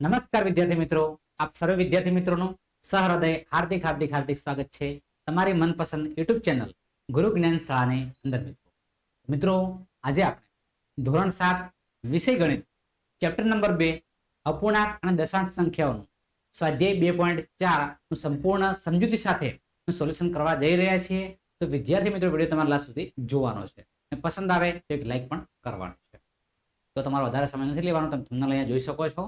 નમસ્કાર વિદ્યાર્થી મિત્રો. આપ સર્વે વિદ્યાર્થી મિત્રોનું સહૃદય, હાર્દિક હાર્દિક હાર્દિક સ્વાગત છે તમારી મનપસંદ યુટ્યુબ ચેનલ ગુરુ જ્ઞાન શાળાની અંદર મિત્રો. મિત્રો, આજે આપણે ધોરણ સાત વિષય ગણિત ચેપ્ટર નંબર બે અપૂર્ણાંક અને દશાંશ સંખ્યાઓનું સ્વાધ્યાય બે પોઈન્ટ ચારનું સંપૂર્ણ સમજૂતી સાથે સોલ્યુશન કરવા જઈ રહ્યા છીએ. તો વિદ્યાર્થી મિત્રો, વીડિયો તમારા લાસ્ટ સુધી જોવાનો છે. અને પસંદ આવે તો એક લાઈક પણ કરવાનો છે. તો તમારો વધારે સમય નથી લેવાનો, તમે તમને અહીંયા જોઈ શકો છો.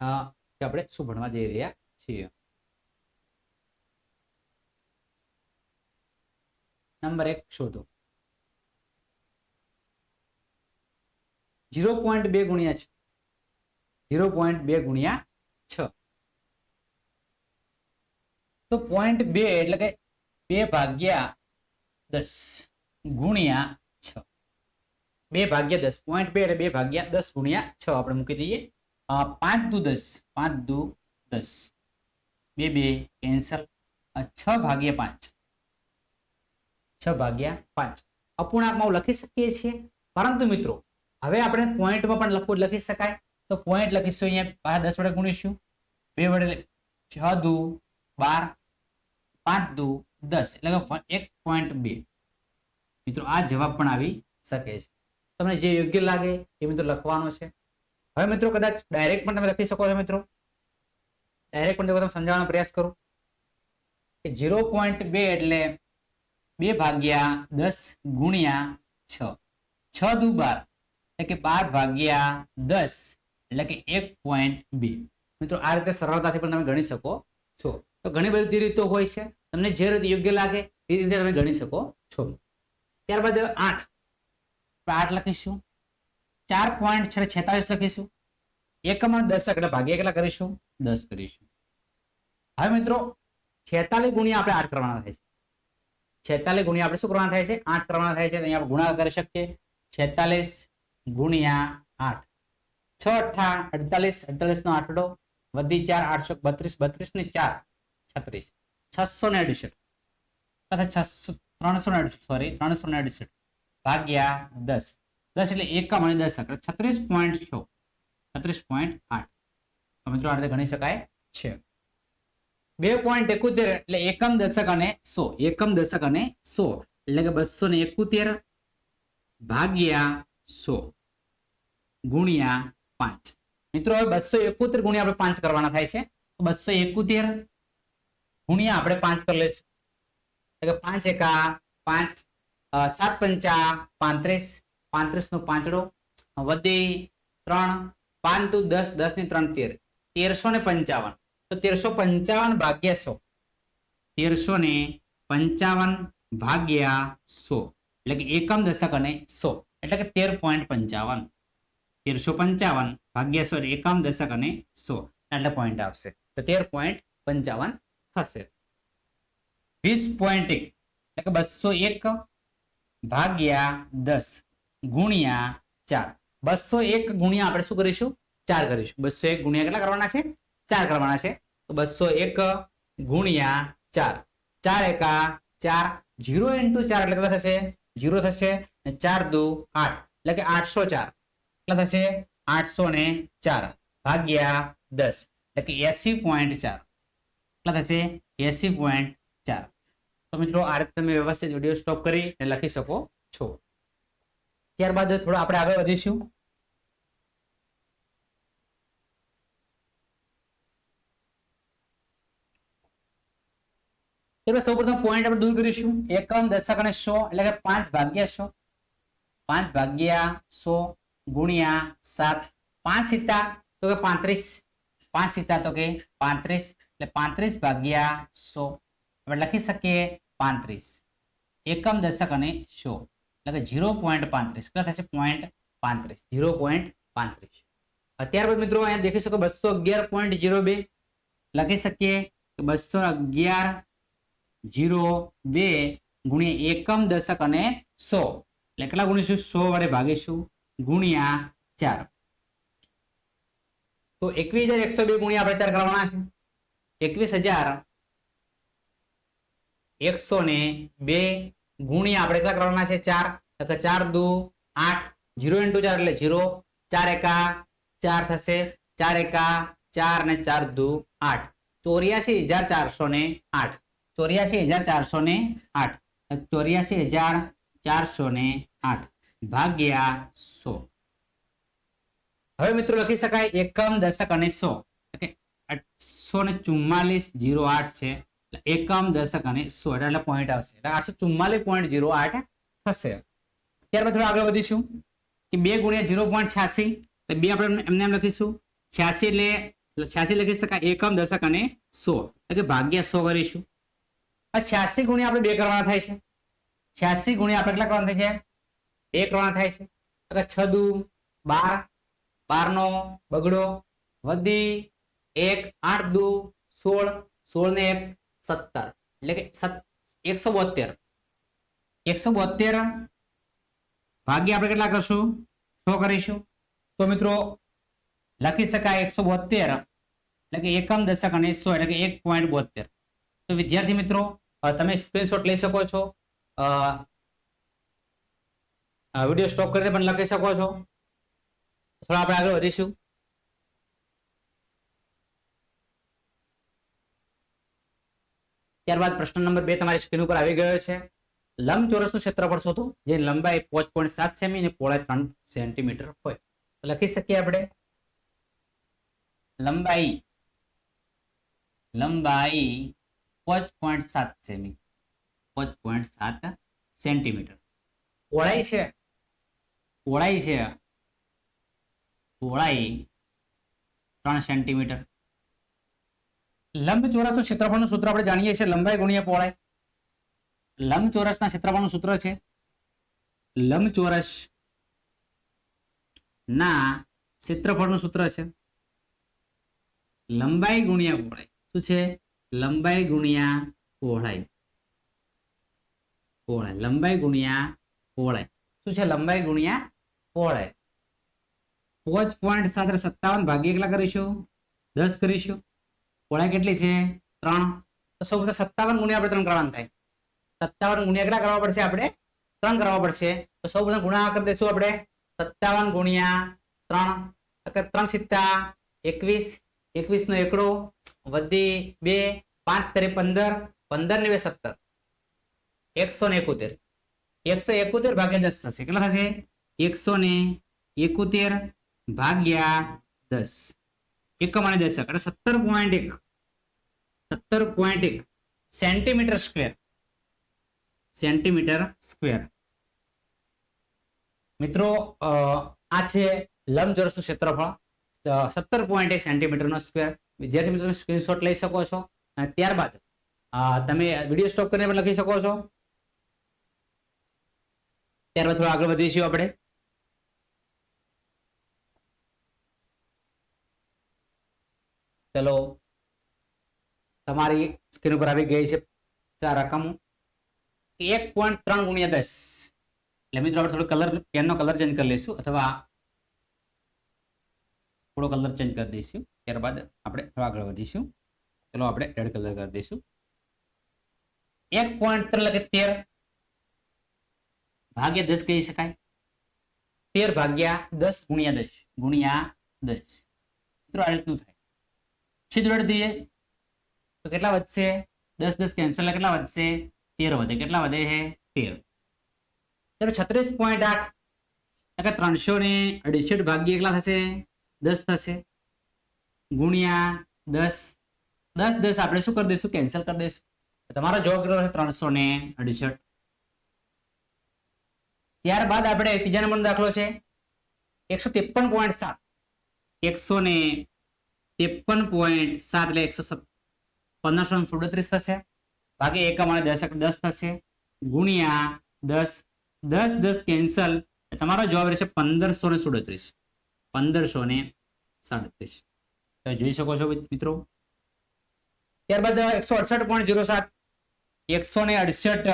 કે આપણે શું ભણવા જઈ રહ્યા છીએ? નંબર એક શોધો. ઝીરો પોઈન્ટ બે ગુણ્યા છ. ઝીરો પોઈન્ટ બે ગુણ્યા છ. તો પોઈન્ટ બે એટલે કે બે ભાગ્યા દસ ગુણ્યા છ. બે ભાગ્યા દસ. પોઈન્ટ બે એટલે બે ભાગ્યા દસ ગુણ્યા છ. આપણે મૂકી દઈએ. પાંચ દુ દસ, પાંચ દુ દસ. બે બે કેન્સલ છ ભાગ્યા પાંચ. છ ભાગ્યા પાંચ. અપૂર્ણાંકમાં લખી શકીએ છીએ? પરંતુ મિત્રો, હવે આપણે પોઈન્ટમાં પણ લખવું લખી શકાય. તો પોઈન્ટ લખીશું અહીંયા, બાર, દસ વડે ગુણીશું. બે વડે છ દુ બાર, પાંચ દુ દસ. એટલે એક પોઈન્ટ બે. મિત્રો, આ જવાબ પણ આવી શકે છે. તમને જે યોગ્ય લાગે એ મિત્રો લખવાનો છે. હવે મિત્રો કદાચ ડાયરેક્ટ પણ તમે લખી શકો છો મિત્રો. ડાયરેક્ટ પણ તમે સમજાવવાનો પ્રયાસ કરો. કે ઝીરો પોઈન્ટ બે એટલે બે ભાગ્યા દસ ગુણ્યા છ. છ દુ બાર એટલે કે બાર ભાગ્યા દસ એટલે કે એક પોઈન્ટ બે. મિત્રો આ રીતે સરળતાથી પણ તમે ગણી શકો છો. તો ઘણી બધી રીતો હોય છે. તમને જે રીતે યોગ્ય લાગે એ રીતે તમે ગણી શકો છો. ત્યારબાદ આઠ. આઠ લખીશું. ચાર પોઈન્ટ છે છેતાલીસ લખીશું. એકમાં દસ આગળ ભાગ્ય કેટલા કરીશું? દસ કરીશું. હવે મિત્રો, છેતાલીસ ગુણ્યા આપણે આઠ કરવાના થાય છે. છેતાલીસ ગુણ્યા આપણે શું કરવાના થાય છે? આઠ કરવાના થાય છે અહીંયા ગુણાકાર કરી શકીએ. છેતાલીસ ગુણ્યા આઠ. છ અઠા અડતાલીસ અડતાલીસ નો આઠડો વધી ચાર, આઠસો બત્રીસ બત્રીસ ને ચાર, છત્રીસ. છસો ને અડસઠ. તથા છસો, ત્રણસો ને અડસઠ સોરી ત્રણસો ને અડસઠ. ભાગ્યા દસ. દસ એટલે એકમ અને દસ એટલે છત્રીસ પોઈન્ટ છ. છત્રીસ પોઈન્ટ આઠ. તો મિત્રો આ રીતે ગણી શકાય છે. બે પોઈન્ટ એકોતેર એટલે એકમ દશક અને સો. એકમ દશક અને સો. એટલે કે બસો ને એકોતેર ભાગ્યા સો ગુણ્યા પાંચ. મિત્રો હવે બસો એકોતેર ગુણ્યા આપણે પાંચ કરવાના થાય છે. બસો એકોતેર ગુણ્યા આપણે પાંચ કરી લઈશું. એટલે કે પાંચ એકા પાંચ સાત પંચા પાંત્રીસ પાંત્રીસ નો પાંચડો, વધી ત્રણ, પાંચ દુ દસ દસની ત્રણ તેર. તેરસો ને પંચાવન. તો તેરસો પંચાવન ભાગ્યા સો. તેરસો ને પંચાવન ભાગ્યા સો. એટલે કે એકમ દશક અને સો. એટલે કે તેર પોઈન્ટ પંચાવન. તેરસો પંચાવન ભાગ્યા સો એકમ દશક અને સો. એટલે પોઈન્ટ આવશે. તો તેર પોઈન્ટ પંચાવન થશે. વીસ પોઈન્ટ એક. એટલે કે બસો એક ભાગ્યા દસ. ગુણ્યા ચાર. બસો એક ગુણ્યા આપણે શું કરીશું? ચાર કરીશું. બસો એક ગુણ્યા કેટલા કરવાના છે? ચાર કરવાના છે. તો બસો એક ગુણ્યા ચાર. ચાર એકા ચાર. જીરો ઇન્ટુ ચાર એટલે કેટલા થશે? જીરો થશે ચાર દુ આઠ. એટલે કે આઠસો ચાર. કેટલા થશે? આઠસો ને ચાર ભાગ્યા દસ. એટલે કે એસી પોઈન્ટ ચાર. કેટલા થશે? એસી પોઈન્ટ ચાર. તો મિત્રો, આ રીતે તમે વ્યવસ્થિત વીડિયો સ્ટોપ કરી લખી શકો છો. ત્યારબાદ થોડું આપણે આગળ વધીશું. સૌ પ્રથમ પોઈન્ટ આપણે દૂર કરીશું. એકમ, દશક અને સો, એટલે કે પાંચ ભાગ્યા સો. પાંચ ભાગ્યા સો ગુણ્યા સાત. પાંચ સીતા તો કે પાંત્રીસ. પાંચ સીતા તો કે પાંત્રીસ. એટલે પાંત્રીસ ભાગ્યા સો. આપણે લખી શકીએ પાંત્રીસ. એકમ, દશક અને સો. એટલે કે ઝીરો પોઈન્ટ પાંત્રીસ. કેટલા થશે? પોઈન્ટ પાંત્રીસ. ઝીરો પોઈન્ટ પાંત્રીસ. ત્યારબાદ મિત્રો અહીંયા દેખી શકો બસો અગિયાર પોઈન્ટ ઝીરો બે. લખી શકીએ કે બસો અગિયાર જીરો બે ગુણ્યા એકમ દશક અને સો. એટલે કેટલા ગુણીશું? સો વડે ભાગીશું. ગુણ્યા ચાર. તો એકવીસ હજાર એકસો બે ગુણ્યા આપણે ચાર કરવાના છે. એકવીસ હજાર એકસો ને બે ગુણ્યા આપણે કેટલા કરવાના છે? ચાર. એટલે ચાર દુ આઠ. જીરો ઇન્ટુ ચાર એટલે જીરો ચાર એકા ચાર થશે. ચાર એકા ચાર ને ચાર દુ આઠ. ચોર્યાસી હજાર ચારસો ને આઠ. ચોર્યાસી હજાર ચારસો ને આઠ. ચોર્યાસી હજાર ચારસો ને આઠ ભાગ્યા સો. હવે મિત્રો લખી શકાય એકમ દશક અને સો. સો ને ચુમ્માલીસ જીરો આઠ છે. એકમ દશક અને સો એટલે પોઈન્ટ આવશે. એટલે આઠસો ચુમ્માલીસ પોઈન્ટ જીરો આઠ થશે. ત્યારબાદ થોડું આગળ વધીશું. કે બે ગુણ્યા જીરો પોઈન્ટ છ્યાસી. તો બે આપણે એમને એમ લખીશું. છ્યાસી એટલે, છ્યાસી લખી શકાય એકમ દશક અને સો એટલે કે ભાગ્યા સો કરીશું. આ છ્યાસી ગુણ્યા આપણે બે કરવાના થાય છે. છ્યાસી ગુણ્યા આપણે કેટલા કરવાના થાય છે? બે કરવાના થાય છે. એટલે છ દુ, બાર. બારનો બગડો વધી એક, આઠ દુ, સોળ. સોળ ને એક સત્તર. એટલે કે એકસો બોતેર એકસો બોતેર ભાગ્ય આપણે કેટલા કરશું? સો કરીશું? તો મિત્રો, લખી શકાય એકસો બોતેર એટલે કે એકમ દશક અને સો, એટલે કે એક પોઈન્ટ બોતેર તો વિદ્યાર્થી મિત્રો તમે સ્ક્રીનશોટ લઈ શકો છો. વીડિયો સ્ટોપ કરીને પણ લખી શકો છો. થોડા આપણે આગળ વધીશું. ત્યારબાદ પ્રશ્ન નંબર બે તમારી સ્ક્રીન ઉપર આવી ગયો છે. લંબચોરસનું ક્ષેત્રફળ શોધો, જે લંબાઈ પાંચ પોઈન્ટ સાત સેમી અને પહોળાઈ ત્રણ સેન્ટીમીટર હોય. લખી શકીએ આપણે. લંબાઈ લંબાઈ પાંચ પોઈન્ટ સાત સેમી, પાંચ પોઈન્ટ સાત સેન્ટીમીટર પહોળાઈ છે? પહોળાઈ છે. પહોળાઈ ત્રણ સેન્ટીમીટર લંબચોરસનું ક્ષેત્રફળનું સૂત્ર આપણે જાણીએ છીએ. લંબાઈ ગુણ્યા પહોળાઈ. લંબચોરસના ક્ષેત્રફળનું સૂત્ર છે. લંબ ચોરસ ના ક્ષેત્રફળનું સૂત્ર છે. લંબાઈ ગુણ્યા પહોળાઈ. શું છે? લંબાઈ ગુણ્યા પહોળાઈ. પહોળાઈ. લંબાઈ ગુણ્યા પહોળાઈ. શું છે? લંબાઈ ગુણ્યા પહોળાઈ. પોચ પોઈન્ટ સાત સત્તાવન ભાગ્ય કેટલા કરીશું? દસ કરીશું? પહોળાઈ કેટલી છે? ત્રણ. તો સૌ પ્રથમ સત્તાવન ગુણ્યા આપણે ત્રણ કરવાનું થાય. સત્તાવન ગુણ્યા કેટલા કરવા પડશે આપણે? ત્રણ કરવા પડશે. તો સૌ પ્રથમ ગુણાકાર કરી દઈશું આપણે. સત્તાવન ગુણ્યા ત્રણ. ત્રણ સિત્તા એકવીસ. એકવીસ નો એકડો વધી બે. પાંચ તરી પંદર. પંદર ને બે સત્તર. એકસો ને એકોતેર. એકસો એકોતેર ભાગ્યા દસ થશે. કેટલા થશે? એકસો ને એકોતેર ભાગ્યા દસ. એકમ અને દશક એટલે સત્તર પોઈન્ટ એક. સત્તર પોઈન્ટ એક. સેન્ટીમીટર સ્ક્વેર સેન્ટીમીટર સ્ક્વેર મિત્રો આ છે લંબચોરસનું ક્ષેત્રફળ. સત્તર પોઈન્ટ એક સેન્ટીમીટરનો સ્ક્વેર વિદ્યાર્થી મિત્રો, તમે સ્ક્રીનશોટ લઈ શકો છો. અને ત્યારબાદ તમે વીડિયો સ્ટોપ કરીને પણ લખી શકો છો. ત્યારબાદ થોડું આગળ વધીશું આપણે. ચલો. તમારી સ્ક્રીન ઉપર આવી ગઈ છે ચાર રકમો. એક પોઈન્ટ ત્રણ ગુણ્યા દસ. એટલે મિત્રો આપણે થોડો કલર પેનનો કલર ચેન્જ કરી લઈશું અથવા થોડો કલર ચેન્જ કરી દઈશું. ત્યારબાદ આપણે આગળ વધીશું. ચલો આપણે રેડ કલર કરી દઈશું. એક પોઈન્ટ ત્રણ લખે તેર. ભાગ્યા દસ કહી શકાય. તેર ભાગ્યા દસ ગુણ્યા દસ. ગુણ્યા દસ. મિત્રો આ રીતનું થાય. છિદ્ર દઈએ? તો કેટલા વધશે? દસ દસ કેન્સલ કેટલા વધશે? તેર વધે. કેટલા વધે છે? તેર. ત્યારે છત્રીસ પોઈન્ટ આઠ. એટલે ત્રણસો ને અડસઠ ભાગ્ય કેટલા થશે? દસ થશે. ગુણ્યા દસ. દસ દસ આપણે શું કરી દઈશું? કેન્સલ કરી દઈશું. તમારો જવાબ કેટલો છે ત્રણસો ને અડસઠ. ત્યારબાદ આપણે ત્રીજા નંબરનો દાખલો છે. એકસો ત્રેપન પોઈન્ટ સાત. એકસો ને ત્રેપન પોઈન્ટ સાત એટલે એકસો પંદરસો સુડત્રીસ થશે. ભાગે એકમ અને દશક દસ થશે. ગુણ્યા દસ દસ દસ કેન્સલ. તમારો જવાબ રહેશે પંદરસો ને સુડત્રીસ. પંદરસો ને સાડત્રીસ. તમે જોઈ શકો છો મિત્રો. ત્યારબાદ એકસો અડસઠ પોઈન્ટ જીરો સાત. એકસો ને અડસઠ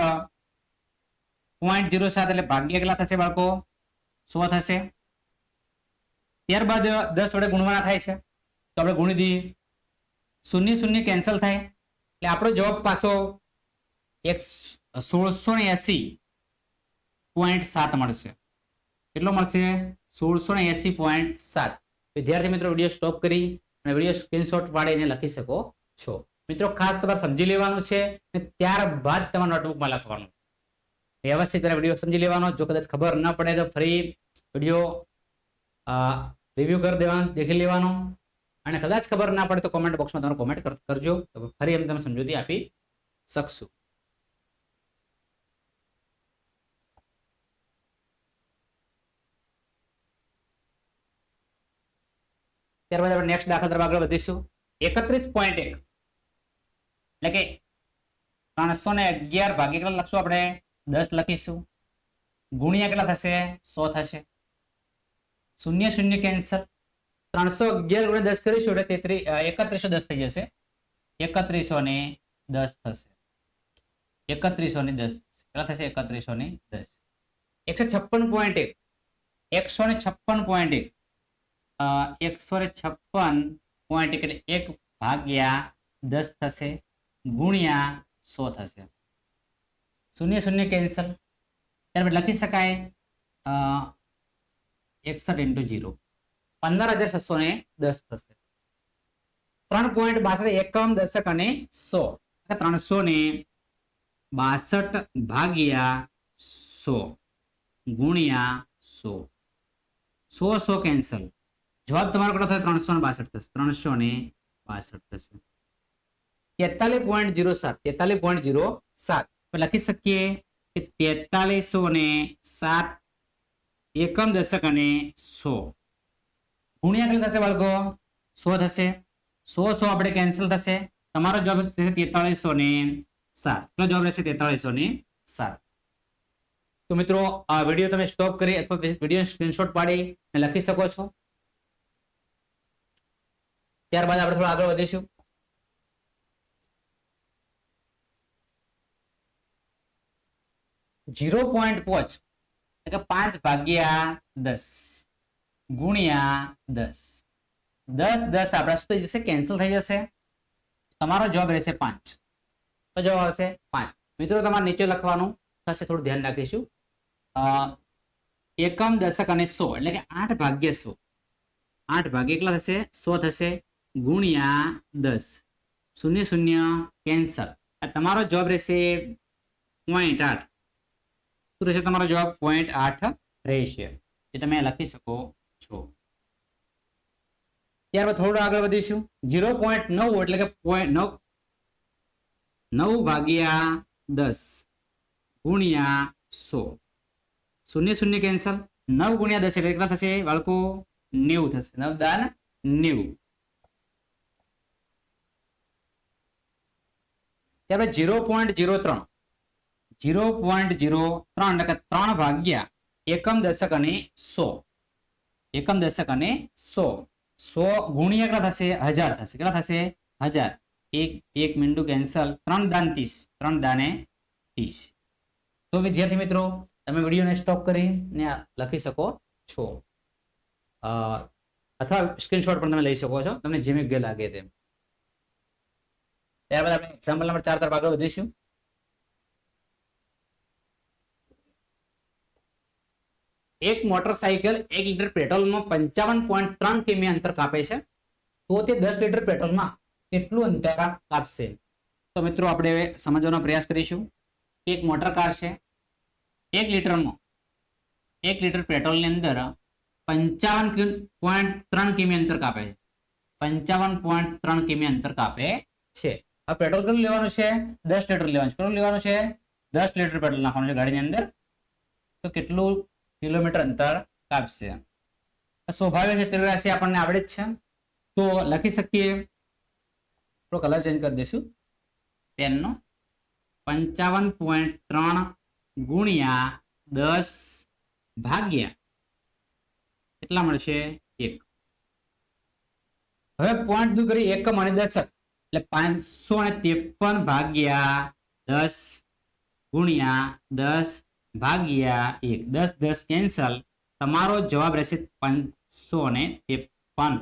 પોઈન્ટ જીરો સાત એટલે ભાગ્ય કેટલા થશે બાળકો? સો થશે. ત્યારબાદ દસ વડે ગુણવાના થાય છે. તો આપણે ગુણી દઈએ. શૂન્ય શૂન્ય કેન્સલ થાય. એટલે આપણો જવાબ પાછો એક સોળસો ને એસી પોઈન્ટ સાત મળશે. કેટલો મળશે? સોળસો ને એસી પોઈન્ટ સાત. વિદ્યાર્થી મિત્રો, વીડિયો સ્ટોપ કરી અને વીડિયો સ્ક્રીનશોટ પાડીને લખી શકો છો. મિત્રો, ખાસ તમારે સમજી લેવાનું છે અને ત્યારબાદ તમારે નોટબુકમાં લખવાનું. વ્યવસ્થિત ત્યારે વીડિયો સમજી લેવાનો. જો કદાચ ખબર ન પડે તો ફરી વીડિયો રિવ્યુ કરી દેવાનો, દેખી લેવાનો. અને કદાચ ખબર ના પડે તો કોમેન્ટ બોક્સમાં તમારો કોમેન્ટ કરજો. ફરી એમ તમે સમજૂતી આપી શકશું. ત્યારબાદ આપણે નેક્સ્ટ દાખલા તરફ આગળ વધીશું. એકત્રીસ પોઈન્ટ એક. એટલે કે ત્રણસો ને અગિયાર ભાગ્ય કેટલા લખશું આપણે? દસ લખીશું. ગુણ્યા કેટલા થશે? સો થશે. શૂન્ય શૂન્ય, કેન્સલ. ત્રણસો અગિયાર ગુણ્યા દસ કરીશું એટલે તેત્રીસ એકત્રીસો દસ થઈ જશે. એકત્રીસો ને દસ થશે. એકત્રીસો ને દસ કેટલા થશે? એકત્રીસો ને દસ. એકસો છપ્પન પોઈન્ટ એક. એકસો ને છપ્પન પોઈન્ટ એક. એકસો ને છપ્પન પોઈન્ટ એક એટલે એક ભાગ્યા દસ થશે ગુણ્યા સો થશે. શૂન્ય શૂન્ય કેન્સલ. ત્યારબાદ લખી શકાય? એકસઠ ઇન્ટુ જીરો પંદર હજાર છસો ને દસ થશે. ત્રણ પોઈન્ટ બાસઠ એકમ દશક અને સો. ત્રણસો ને બાસઠ ભાગ્યા સો ગુણ્યા સો. સો સો કેન્સલ જવાબ તમારો કેટલો થશે ત્રણસો ને બાસઠ થશે. ત્રણસો ને બાસઠ થશે. તેતાલીસ પોઈન્ટ જીરો સાત. તેતાલીસ પોઈન્ટ જીરો સાત. લખી શકીએ કે તેતાલીસો ને સાત એકમ દશક અને સો. ગુણ્યા કેટલા થશે બાળકો? સો થશે. સો સો આપણે કેન્સલ થશે. તમારો જવાબ થશે તેતાલીસો ને સાત. કેટલો જવાબ રહેશે તેતાળીસો ને સાત. તો મિત્રો, આ વીડિયો તમે સ્ટોપ કરી અથવા વીડિયો સ્ક્રીનશોટ પાડી લખી શકો છો. ત્યારબાદ આપણે થોડા આગળ વધીશું. જીરો પોઈન્ટ પોચ એટલે પાંચ ભાગ્યા દસ. ગુણ્યા દસ. દસ દસ આપણે શું થઈ જશે? કેન્સલ થઈ જશે. તમારો જવાબ રહેશે પાંચ. તો જવાબ આવશે પાંચ. મિત્રો, તમારે નીચે લખવાનું થશે, થોડું ધ્યાન રાખીશું. એકમ, દશક અને સો, એટલે કે આઠ ભાગ્ય સો. આઠ ભાગ્ય કેટલા થશે? સો થશે. ગુણ્યા દસ. શૂન્ય શૂન્ય કેન્સલ તમારો જવાબ રહેશે પોઈન્ટ આઠ. શું રહેશે તમારો જવાબ? પોઈન્ટ આઠ રહેશે. એ તમે લખી શકો ત્યારબાદ થોડું આગળ વધીશું. ઝીરો પોઈન્ટ નવ એટલે કે પોઈન્ટ નવ. નવ ભાગ્યા દસ ગુણ્યા સો. શૂન્ય શૂન્ય કેન્સલ. નવ ગુણ્યા દસ એટલે કેટલા થશે બાળકો? નેવું થશે. નવ દાન નેવું. ત્યારબાદ જીરો પોઈન્ટ જીરો ત્રણ. જીરો પોઈન્ટ જીરો ત્રણ એટલે કે ત્રણ ભાગ્યા એકમ દશક અને સો. એકમ દશક અને સો. સો ગુણ્યા કેટલા થશે? હજાર થશે. કેટલા થશે? હજાર. એક એક મીંડું કેન્સલ ત્રણ દાન ત્રીસ. ત્રણ દાને ત્રીસ. તો વિદ્યાર્થી મિત્રો, તમે વિડીયોને સ્ટોપ કરીને લખી શકો છો. અથવા સ્ક્રીનશોટ પણ તમે લઈ શકો છો. તમને જેમ યોગ્ય લાગે તેમ. ત્યારબાદ આપણે એક્ઝામ્પલ નંબર ચાર તરફ આગળ વધીશું. એક મોટરસાયકલ એક લીટર પેટ્રોલમાં પંચાવન પોઈન્ટ ત્રણ કિમી અંતર કાપે છે. તો તે દસ લીટર પેટ્રોલમાં કેટલું અંતર કાપશે? તો મિત્રો આપણે સમજવાનો પ્રયાસ કરીશું. એક મોટર કાર છે. એક લીટરમાં એક લીટર પેટ્રોલની અંદર પંચાવન પોઈન્ટ ત્રણ કિમી અંતર કાપે છે. પંચાવન પોઈન્ટ ત્રણ કિમી અંતર કાપે છે. આ પેટ્રોલ કેટલું લેવાનું છે? દસ લીટર લેવાનું છે. કેટલું લેવાનું છે? દસ લીટર પેટ્રોલ નાખવાનું છે ગાડીની અંદર. તો કેટલું કિલોમીટર અંતર કાપશે. સ્વાભાવિક રાશિ આપણને આવડે જ છે. તો લખી શકીએ. થોડો કલર ચેન્જ કરી દઈશું. પેનનો પંચાવન પોઈન્ટ ત્રણ ગુણ્યા દસ ભાગ્યા. કેટલા મળશે? એક. હવે પોઈન્ટ દૂર કરી એકમ અને દશક એટલે પાંચસો ત્રેપન ભાગ્યા દસ ગુણ્યા દસ ભાગ્યા એક. દસ દસ કેન્સલ તમારો જવાબ રહેશે પાંચસો ને ત્રેપન.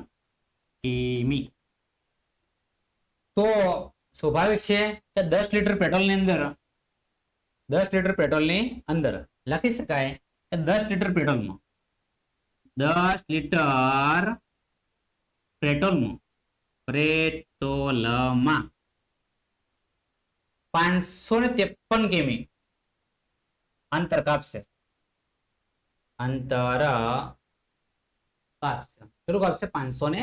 કિમી. તો સ્વાભાવિક છે કે દસ લીટર પેટ્રોલની અંદર, દસ લીટર પેટ્રોલની અંદર લખી શકાય કે દસ લીટર પેટ્રોલમાં, દસ લીટર પેટ્રોલમાં પેટ્રોલમાં પાંચસો ને ત્રેપન કિમી. અંતર કાપશે અંતર કાપશે કેટલું કાપશે પાંચસો ને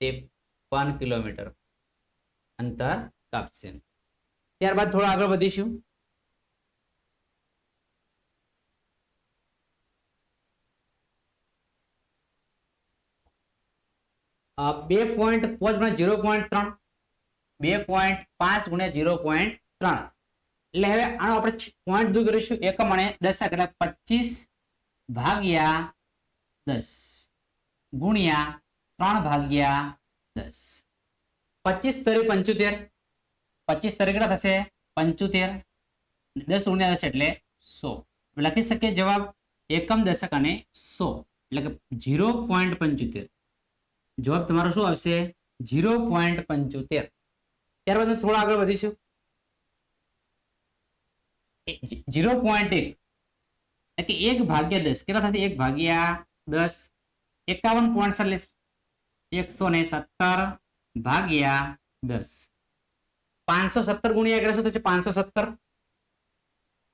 ત્રેપન કિલોમીટર અંતર કાપશે ત્યારબાદ થોડા આગળ વધીશું અ, બે પોઈન્ટ પાંચ ગુણ્યા ઝીરો પોઈન્ટ ત્રણ બે પોઈન્ટ પાંચ ગુણ્યા ઝીરો પોઈન્ટ ત્રણ એટલે હવે આનો આપણે પોઈન્ટ દૂર કરીશું. એકમ અને દશક. એટલે પચીસ ભાગ્યા દસ ગુણ્યા ત્રણ ભાગ્યા દસ. પચીસ તરી પંચોતેર. પચીસ તરી કેટલા થશે? પંચોતેર. દસ ગુણ્યા દસ એટલે સો. લખી શકીએ જવાબ? એકમ, દશક અને સો. એટલે કે ઝીરો પોઈન્ટ પંચોતેર. જવાબ તમારો શું આવશે? ઝીરો પોઈન્ટ પંચોતેર. ત્યારબાદ થોડા આગળ વધીશું. ઝીરો પોઈન્ટ એક. એટલે એક ભાગ્યા દસ. કેટલા થશે? એક ભાગ્યા દસ. એકાવન પોઈન્ટ ચાલીસ એકસો ને સત્તર ભાગ્યા દસ. પાંચસો સત્તર ગુણ્યા એટલે શું થશે? પાંચસો સત્તર.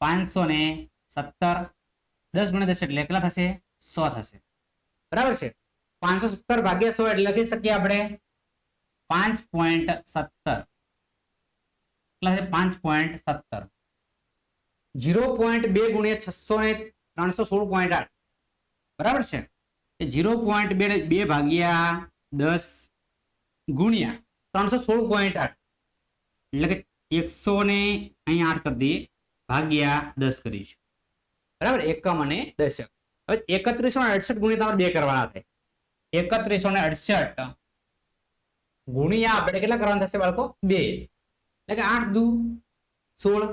પાંચસો ને સત્તર. દસ ગુણ્યા દસ એટલે કેટલા થશે? સો થશે. બરાબર છે? પાંચસો સત્તર ભાગ્યા સો એટલે લખી શકીએ આપણે. પાંચ પોઈન્ટ સત્તર. એટલે પાંચ પોઈન્ટ સત્તર. જીરો પોઈન્ટ બે ગુણ્યા છસો ને ત્રણસો સોળ પોઈન્ટ આઠ. બરાબર છે? એ જીરો પોઈન્ટ બે બે ભાગ્યા દસ ગુણ્યા ત્રણસો સોળ પોઈન્ટ આઠ. એટલે કે એકસો ને અહીં આઠ કરી દઈએ, ભાગ્યા દસ કરીશું બરાબર? એકમ અને દશક. હવે એકત્રીસો ને અડસઠ ગુણ્યા તમારે બે કરવાના થાય. એકત્રીસો ને અડસઠ ગુણ્યા આપણે કેટલા કરવાના થશે બાળકો? બે. એટલે કે આઠ દુ સોળ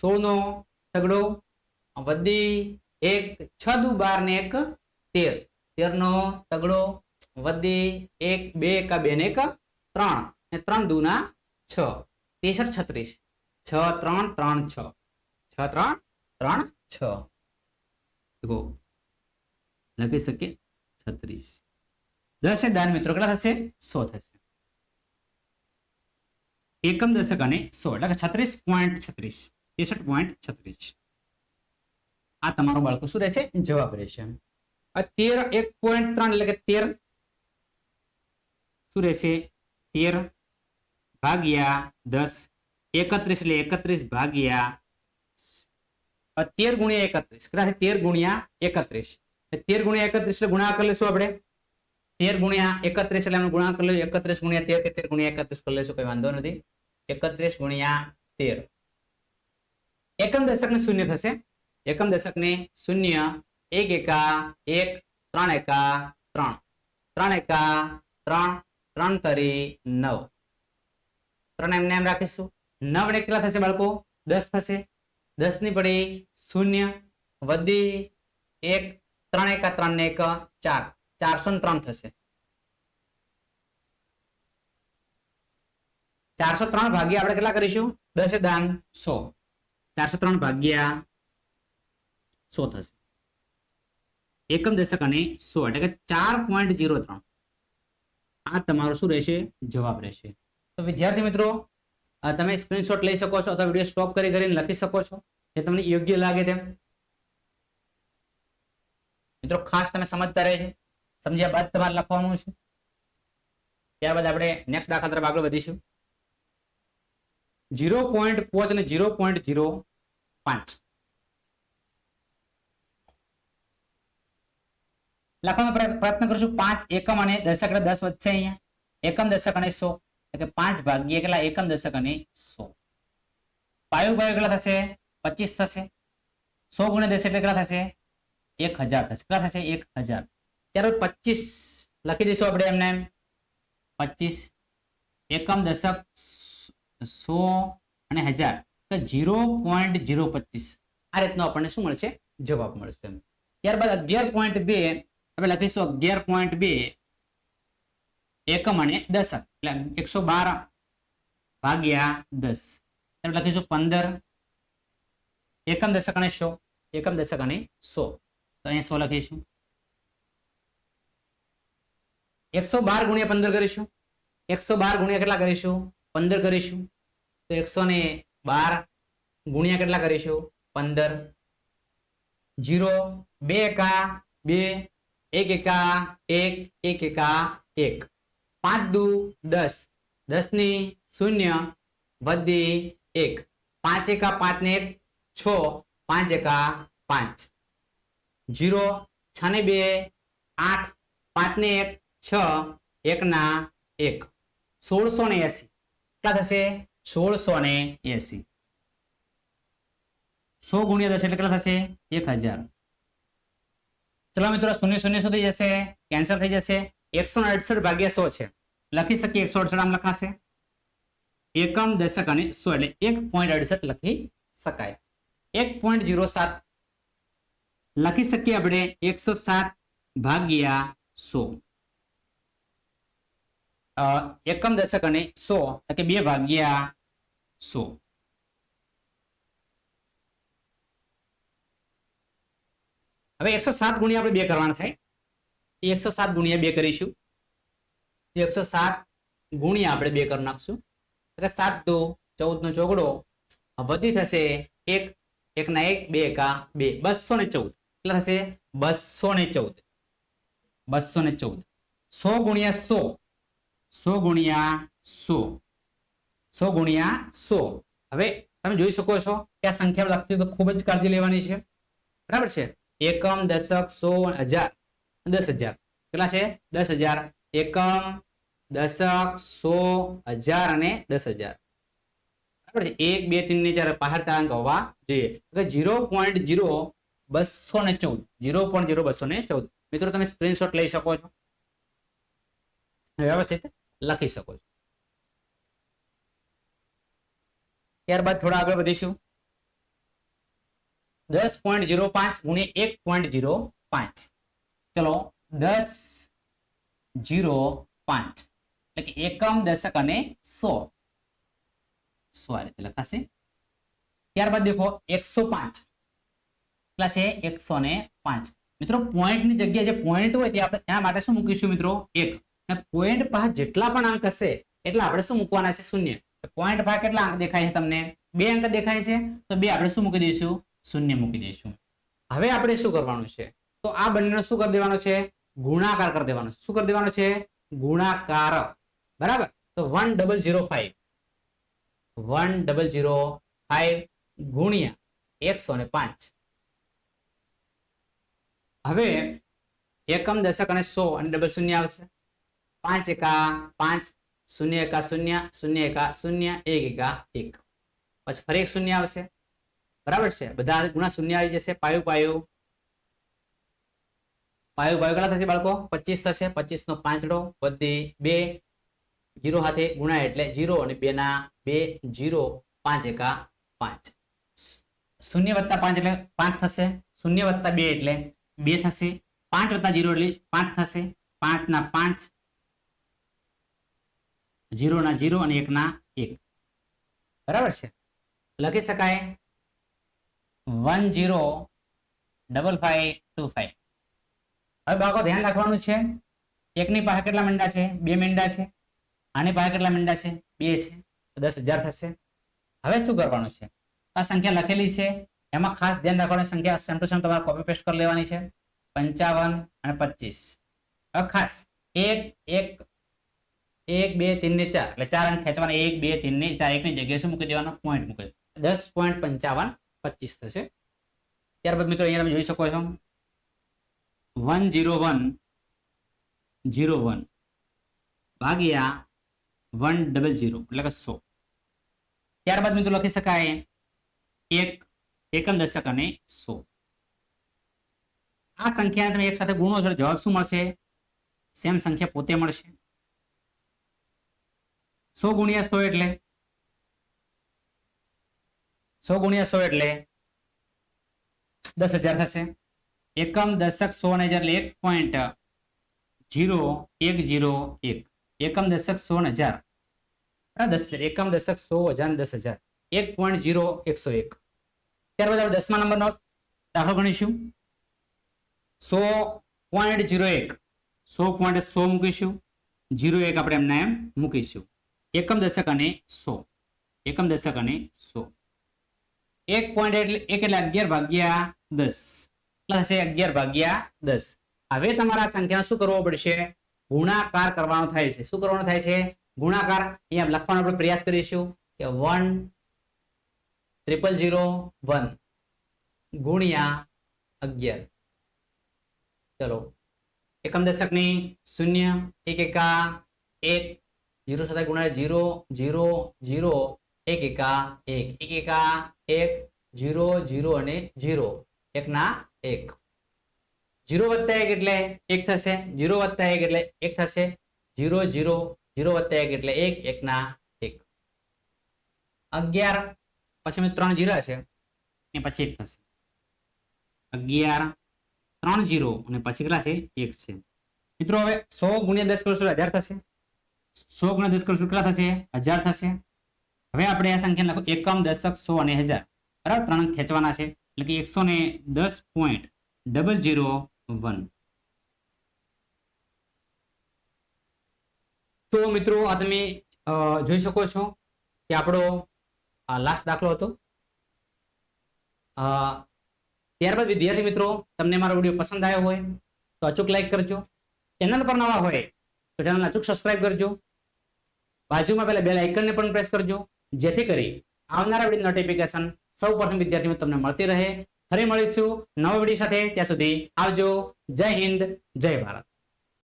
સોળ નો તગડો વધી એક છ દુ બાર ને એક તેર. તેર નો તગડો વધી એક, બે, એકા, બે ને એક, ત્રણ. ને ત્રણ દુ ના છ. તેસઠ છત્રીસ. છ, ત્રણ ત્રણ, છ. છ, ત્રણ ત્રણ, છ. લખી શકીએ? છત્રીસ. દસ દાન મિત્રો, કેટલા થશે? સો થશે. એકમ દશક અને સો, એટલે છત્રીસ પોઈન્ટ છત્રીસ. ત્રેસઠ પોઈન્ટ છત્રીસ. આ તમારો બાળકો શું રહેશે? જવાબ રહેશે. તેર એક પોઈન્ટ ત્રણ એટલે કે તેર શું રહેશે? તેર ભાગ્યા દસ એકત્રીસ એટલે એકત્રીસ ભાગ્યા તેર ગુણ્યા એકત્રીસ. કેટલા તેર ગુણ્યા એકત્રીસ. તેર ગુણ્યા એકત્રીસ એટલે ગુણાકાર કરી લઈશું આપણે. તેર ગુણ્યા એકત્રીસ એટલે એનો ગુણાકાર કરી લઈશું એકત્રીસ ગુણ્યા તેર કે તેર ગુણ્યા એકત્રીસ કરી લઈશું, કઈ વાંધો નથી. એકત્રીસ ગુણ્યા તેર. એકમ દશકને શૂન્ય થશે. એકમ દશકને શૂન્ય, એક એકા, એક, ત્રણ એકા, ત્રણ. ત્રણ એકા, ત્રણ ત્રણ તરી નવ. ત્રણ એમને એમ રાખીશું. નવ ને કેટલા થશે બાળકો? દસ થશે. દસની પડી શૂન્ય, વધી એક, ત્રણ એકા ત્રણ ને એક, ચાર. ચારસો ને ત્રણ થશે. ચારસો ત્રણ ભાગ્યા આપણે કેટલા કરીશું? દસ દાન સો. ચારસો ત્રણ ભાગ્યા સો થશે. એકમ દશક અને સો એટલે કે ચાર પોઈન્ટ જીરો ત્રણ. આ તમારો શું રહેશે? જવાબ રહેશે. તો વિદ્યાર્થી મિત્રો તમે સ્ક્રીનશોટ લઈ શકો છો અથવા વીડિયો સ્ટોપ કરી કરીને લખી શકો છો, જે તમને યોગ્ય લાગે તેમ. મિત્રો, ખાસ તમે સમજતા રહેજો. સમજ્યા બાદ તમારે લખવાનું છે. ત્યારબાદ આપણે નેક્સ્ટ દાખલા તરફ આગળ વધીશું. જીરો પોઈન્ટ પોચ અને જીરો પોઈન્ટ જીરો પાંચ. લખવાનો પ્રયત્ન કરીશું. પાંચ એકમ અને દશક દસ વધશે અહીંયા. એકમ, દશક અને સો. એટલે પાંચ ભાગ્ય કેટલા એકમ, દશક અને સો. પાયો પાયો કેટલા થશે? પચીસ થશે. સો ગુણ્યા દસ એટલે કેટલા થશે? એક હજાર થશે. કેટલા થશે? એક હજાર. ત્યારે પચીસ. લખી દઈશું આપણે એમને. એમ પચીસ. એકમ, દશક, સો અને હજાર. તો ઝીરો પોઈન્ટ જીરો પચીસ. આ રીતનો આપણને શું મળશે? જવાબ મળશે. ત્યારબાદ અગિયાર પોઈન્ટ બે આપણે લખીશું અગિયાર પોઈન્ટ બે, એકમ અને દશક. એટલે એકસો બાર ભાગ્યા દસ. ત્યારે લખીશું પંદર. એકમ દશક અને સો. એકમ દશક અને સો. તો અહીંયા સો લખીશું. એકસો બાર ગુણ્યા પંદર કરીશું. એકસો બાર ગુણ્યા કેટલા કરીશું? પંદર કરીશું. તો એકસો ને બાર ગુણ્યા કેટલા કરીશું? પંદર. જીરો, બે એકા, બે, એક એકા, એક એક એકા, એક. પાંચ દુ દસ. દસની શૂન્ય વધી એક. પાંચ એકા પાંચ ને એક છ. પાંચ એકા પાંચ. જીરો, છ ને બે. આઠ. પાંચ ને એક છ. એક ના એક. સોળસો ને એસી. કેટલા થશે? સોળસો ને એસી. સો ગુણ્યા દસ એટલે કેટલા થશે? એક હજાર. ચલો મિત્રો, શૂન્ય શૂન્ય શું થઈ જશે. કેન્સલ થઈ જશે. એકસો અડસઠ ભાગ્યા સો છે. લખી શકીએ એકસો અડસઠ આમ લખાશે? એકમ, દશક અને સો એટલે એક પોઈન્ટ અડસઠ લખી શકાય. એક પોઈન્ટ જીરો સાત. લખી શકીએ આપણે એકસો સાત ભાગ્યા સો. એકમ દશક અને સો કે બે ભાગ્યા સો. હવે એકસો સાત ગુણ્યા આપણે બે કરવાના થાય. એકસો સાત ગુણ્યા બે કરીશું. એકસો સાત ગુણ્યા આપણે બે કરી નાખશું. એટલે સાત દો ચૌદ નો ચોગડો વધી થશે એક એક ના એક, બે એકા બે. બસો ને ચૌદ. એટલે થશે? બસો ને ચૌદ. બસો ને ચૌદ. સો ગુણ્યા સો. સો ગુણ્યા સો. સો ગુણ્યા સો. હવે તમે જોઈ શકો છો કે આ સંખ્યા લખતી તો ખૂબ જ કાળજી લેવાની છે. બરાબર છે? એકમ, દશક, સો હજાર. દસ હજાર. કેટલા છે? દસ હજાર. એકમ, દશક, સો, હજાર અને દસ હજાર. બરાબર છે? એક, બે, ત્રણ ને ચાર બહાર ચાર અંક હોવા જોઈએ. જીરો પોઈન્ટ જીરો બસો ને ચૌદ. જીરો પોઈન્ટ ઝીરો બસો ને ચૌદ. મિત્રો, તમે સ્ક્રીનશોટ લઈ શકો છો. વ્યવસ્થિત લખી શકો છો. ત્યારબાદ થોડા આગળ વધીશું. દસ પોઈન્ટ જીરો પાંચ ગુણ્યા એક પોઈન્ટ જીરો પાંચ. ચલો, દસ જીરો પાંચ. એટલે કે એકમ, દશક અને સો. સો આ રીતે લખાશે. ત્યારબાદ દેખો, એકસો પાંચ. કેટલા છે? એકસો ને પાંચ. મિત્રો પોઈન્ટની જગ્યાએ જે પોઈન્ટ હોય તે આપણે ત્યાં માટે શું મૂકીશું મિત્રો? એક. પોઈન્ટ પાંચ જેટલા પણ અંક હશે, એટલા આપણે શું મૂકવાના છે? શૂન્ય. પોઈન્ટ પાંચ કેટલા અંક દેખાય છે તમને? બે અંક દેખાય છે, તો બે આપણે શું મૂકી દઈશું? શૂન્ય મૂકી દઈશું. હવે આપણે શું કરવાનું છે? તો આ બંનેનો શું કરી દેવાનો છે? ગુણાકાર કરી દેવાનો શું કરી દેવાનો છે? ગુણાકાર. બરાબર? તો one double zero five one double zero five ગુણ્યા એકસો ને પાંચ. હવે એકમ દશક અને સો, અને ડબલ શૂન્ય આવશે. પાંચ એકા પાંચ, શૂન્ય એકા શૂન્ય શૂન્ય એકા શૂન્ય, એક એકા એક. પછી ફરી એક શૂન્ય આવશે. બરાબર છે? બધા ગુણા શૂન્ય આવી જશે. પાયું પાયું. પાયું પાયું કેટલા થશે બાળકો? પચીસ થશે. પચીસ નો પાંચડો વધી બે. જીરો સાથે ગુણા એટલે જીરો અને બે ના બે, જીરો, પાંચ એકા પાંચ. શૂન્ય વત્તા પાંચ એટલે પાંચ થશે. શૂન્ય વત્તા બે એટલે બે થશે. પાંચ વત્તા જીરો એટલે પાંચ થશે. પાંચ ના પાંચ જીરો ના જીરો અને એક ના એક. બરાબર છે? લખી શકાય one zero double five two five. હવે બાળકો ધ્યાન રાખવાનું છે. એકની પાસે કેટલા મીંડા છે? બે મીંડા છે. આની પાસે કેટલા મીંડા છે? બે છે. દસ હજાર થશે. હવે શું કરવાનું છે? આ સંખ્યા લખેલી છે. એમાં ખાસ ધ્યાન રાખવાની સંખ્યા સેમ ટુ સેમ તમારે કોપી પેસ્ટ કરી લેવાની છે. પંચાવન અને પચીસ. હવે ખાસ એક એક એક, બે, ત્રણ ને ચાર. એટલે ચાર અંક ખેંચવાના. એક, બે, ત્રણ ને ચાર. એકની જગ્યાએ શું મૂકી દેવાનો? પોઈન્ટ મૂકી. દસ પોઈન્ટ પંચાવન પચીસ થશે. ત્યારબાદ મિત્રો અહીંયા તમે જોઈ શકો છો. One zero one zero one ભાગ્યા વન ડબલ જીરો, એટલે કે સો. ત્યારબાદ મિત્રો લખી શકાય એક, એકમ દશક અને સો. આ સંખ્યાને તમે એક સાથે ગુણો છો જવાબ શું મળશે? સેમ સંખ્યા પોતે મળશે. સો ગુણ્યા સો એટલે? સો ગુણ્યા સો એટલે? દસ હજાર થશે. એકમ દશક સો ને હજાર એટલે એક પોઈન્ટ જીરો એક જીરો એક. એકમ દશક સો ને હજાર. દસ. એકમ દશક સો હજાર દસ હજાર. એક પોઈન્ટ જીરો એકસો એક. ત્યારબાદ આપણે દસમા નંબરનો દાખલો ગણીશું. સો પોઈન્ટ જીરો એક. સો પોઈન્ટ સો મૂકીશું. જીરો એક આપણે એમને એમ મૂકીશું. એકમ દશક અને સો. એકમ દશક અને સો. એક પોઈન્ટ એટલે એક એટલે અગિયાર ભાગ્યા દસ. કેટલા થશે અગિયાર ભાગ્યા દસ. હવે તમારા સંખ્યા શું કરવો પડશે? ગુણાકાર કરવાનો થાય છે. શું કરવાનો થાય છે? ગુણાકાર. અહીંયા લખવાનો આપણે પ્રયાસ કરીશું કે વન ત્રિપલ ઝીરો વન ગુણ્યા અગિયાર. ચલો. એકમ દશકની શૂન્ય, એક એકા, એક જીરો સાથે ગુણાય જીરો જીરો જીરો, એક એકા એક. એક એકા એક, જીરો જીરો અને જીરો. એક ના એક. જીરો વત્તા એક એટલે એક થશે. જીરો વત્તા એક એટલે એક થશે. જીરો જીરો જીરો વત્તા એક એટલે એક એક ના એક. અગિયાર, પછી ત્રણ જીરા છે. એ પછી એક થશે. અગિયાર, ત્રણ જીરો અને પછી કેટલા છે? એક છે. મિત્રો હવે સો ગુણ્યા દસ કરશું હજાર થશે. સો ગુણ્યા દસ કરશું કેટલા થશે? હજાર થશે. હવે આપણે આ સંખ્યા લખો. એકમ, દશક, સો અને હજાર. બરાબર? ત્રણ ખેંચવાના છે. એટલે કે એકસો ને દસ પોઈન્ટ ડબલ જીરો વન તો મિત્રો, આ તમે જોઈ શકો છો કે આપણો લાસ્ટ દાખલો હતો. ત્યારબાદ વિદ્યાર્થી મિત્રો, તમને મારો વીડિયો પસંદ આવ્યો હોય, તો અચૂક લાઈક કરજો. ચેનલ પર નવા હોય, તો ચેનલ અચૂક સબસ્ક્રાઈબ કરજો. બાજુમાં પેલા બેલ આઇકનને પણ પ્રેસ કરજો. જેથી કરી આવનારા વીડિયો નોટિફિકેશન સૌ પ્રથમ વિદ્યાર્થીઓ તમને મળતી રહે. ફરી મળીશું નવા વીડિયો સાથે. ત્યાં સુધી આવજો. જય હિન્દ, જય ભારત.